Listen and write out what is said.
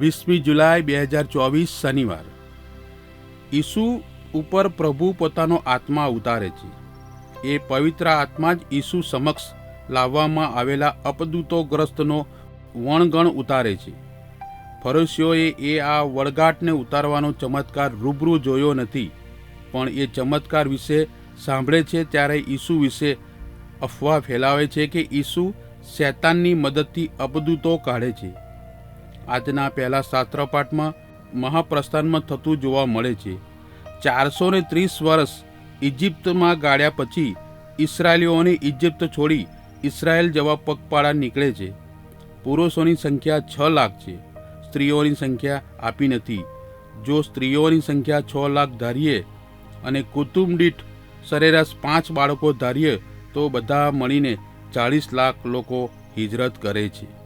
વીસમી જુલાઈ બે હજાર ચોવીસ શનિવાર. ઈસુ ઉપર પ્રભુ પોતાનો આત્મા ઉતારે છે. એ પવિત્ર આત્મા જ ઈસુ સમક્ષ લાવવામાં આવેલા અપદૂતોગ્રસ્તનો વણગણ ઉતારે છે. ફરોશીઓએ એ આ વળગાટને ઉતારવાનો ચમત્કાર રૂબરૂ જોયો નથી, પણ એ ચમત્કાર વિશે સાંભળે છે ત્યારે ઈસુ વિશે અફવા ફેલાવે છે કે ઈસુ શૈતાનની મદદથી અપદૂતો કાઢે છે. આજના પહેલા શાસ્ત્રપાઠમાં મહાપ્રસ્થાનમાં થતું જોવા મળે છે. ચારસો ને ત્રીસ વર્ષ ઇજિપ્તમાં ગાળ્યા પછી ઇસરાયલીઓને ઇજિપ્ત છોડી ઇસરાયલ જવા પગપાળા નીકળે છે. પુરુષોની સંખ્યા છ લાખ છે. સ્ત્રીઓની સંખ્યા આપી નથી. જો સ્ત્રીઓની સંખ્યા છ લાખ ધારીએ અને કુટુંબ દીઠ સરેરાશ પાંચ બાળકો ધારીએ તો બધા મળીને ચાળીસ લાખ લોકો હિજરત કરે છે.